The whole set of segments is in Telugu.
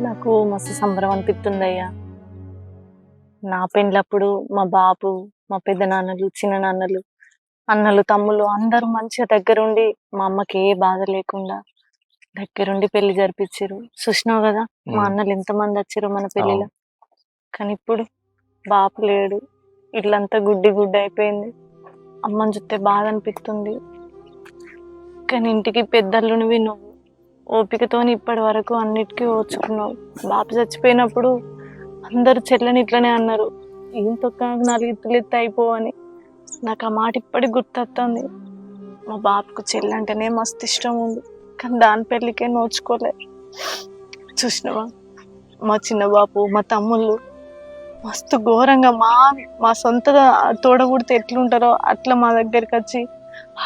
నాకు మస్తు సంబరం అనిపిస్తుంది అయ్యా నా పెండ్లప్పుడు మా బాపు మా పెద్ద నాన్నలు చిన్న నాన్నలు అన్నలు తమ్ముళ్ళు అందరూ మంచిగా దగ్గరుండి మా అమ్మకి ఏ బాధ లేకుండా దగ్గరుండి పెళ్ళి జరిపించారు చూసినావు కదా మా అన్నలు ఎంతమంది వచ్చారు మన పెళ్ళిలో కానీ ఇప్పుడు బాపు లేడు ఇల్లంతా గుడ్డి గుడ్డి అయిపోయింది. అమ్మని చూస్తే బాధ అనిపిస్తుంది. కానీ ఇంటికి పెద్దల్లునివి నువ్వు ఓపికతోని ఇప్పటి వరకు అన్నిటికీ ఓర్చుకున్నావు బాబు చచ్చిపోయినప్పుడు అందరూ చెల్లెని ఇట్లనే అన్నారు. ఏం తొక్క నాలుగు ఇత్తులు ఎత్తి అయిపోవని నాకు ఆ మాట ఇప్పటికి గుర్తొస్తుంది మా బాబుకు చెల్లంటేనే మస్తు ఇష్టం ఉంది. కానీ దాని పెళ్ళికే నోచుకోలే. చూసినవా? మా చిన్న బాపు మా తమ్ముళ్ళు మస్తు ఘోరంగా మా మా సొంత తోడబుడితే ఎట్లుంటారో అట్లా మా దగ్గరికి వచ్చి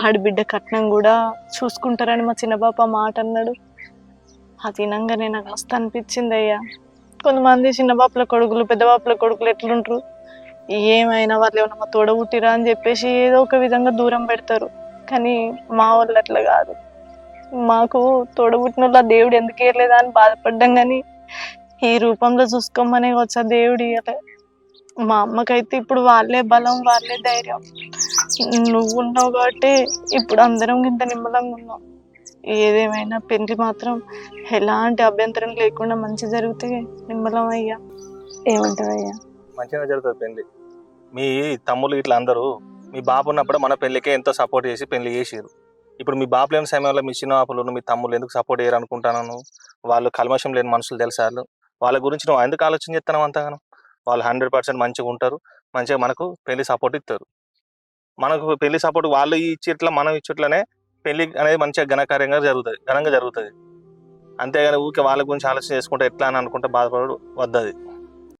ఆడబిడ్డ కట్నం కూడా చూసుకుంటారని మా చిన్నపాప మాట అన్నాడు. అది తినంగానే నాకు మస్తు అనిపించింది అయ్యా. కొంతమంది చిన్నబాపుల కొడుకులు పెద్దబాపుల కొడుకులు ఎట్లుంటారు? ఏమైనా వాళ్ళు ఏమైనా మా తోడబుట్టిరా అని చెప్పేసి ఏదో ఒక విధంగా దూరం పెడతారు. కానీ మా వాళ్ళు అట్లా కాదు. మాకు తోడబుట్టిన వాళ్ళ దేవుడు ఎందుకు ఇవ్వలేదా అని బాధపడ్డాం కానీ ఈ రూపంలో చూసుకోమనే వచ్చా దేవుడు ఇవ్వలే మా అమ్మకైతే ఇప్పుడు వాళ్ళే బలం వాళ్ళే ధైర్యం. నువ్వు ఉన్నావు కాబట్టి ఇప్పుడు అందరం ఇంత నిమ్మలంగా ఉన్నాం. ఏదేమైనా పెళ్ళి మాత్రం ఎలాంటి అభ్యంతరం లేకుండా మంచి జరిగితే నిమ్మలం అయ్యా. ఏమంటావయ్యా? మంచిగా జరుగుతుంది పెళ్ళి మీ తమ్ముళ్ళు ఇట్లా అందరూ మీ బాబు ఉన్నప్పుడు మన పెళ్ళికే ఎంతో సపోర్ట్ చేసి పెళ్ళి చేసారు ఇప్పుడు మీ బాబు లేని సమయంలో మీ చిన్నపాపలు మీ తమ్ముళ్ళు ఎందుకు సపోర్ట్ చేయరు అనుకుంటాను వాళ్ళు కల్మషం లేని మనుషులు తెలుసా వాళ్ళ గురించి నువ్వు ఎందుకు ఆలోచన చేస్తున్నావు అంతగానో? వాళ్ళు హండ్రెడ్ పర్సెంట్ మంచిగా ఉంటారు. మంచిగా మనకు పెళ్ళి సపోర్ట్ ఇస్తారు. మనకు పెళ్ళి సపోర్ట్ వాళ్ళు ఇచ్చేట్లా మనం ఇచ్చేట్లనే పెళ్ళి అనేది మంచిగా ఘనకార్యంగా జరుగుతుంది. ఘనంగా జరుగుతుంది. అంతేగాని ఊరికే వాళ్ళ గురించి ఆలోచన చేసుకుంటే ఎట్లా అని అనుకుంటే బాధపడు వద్దది.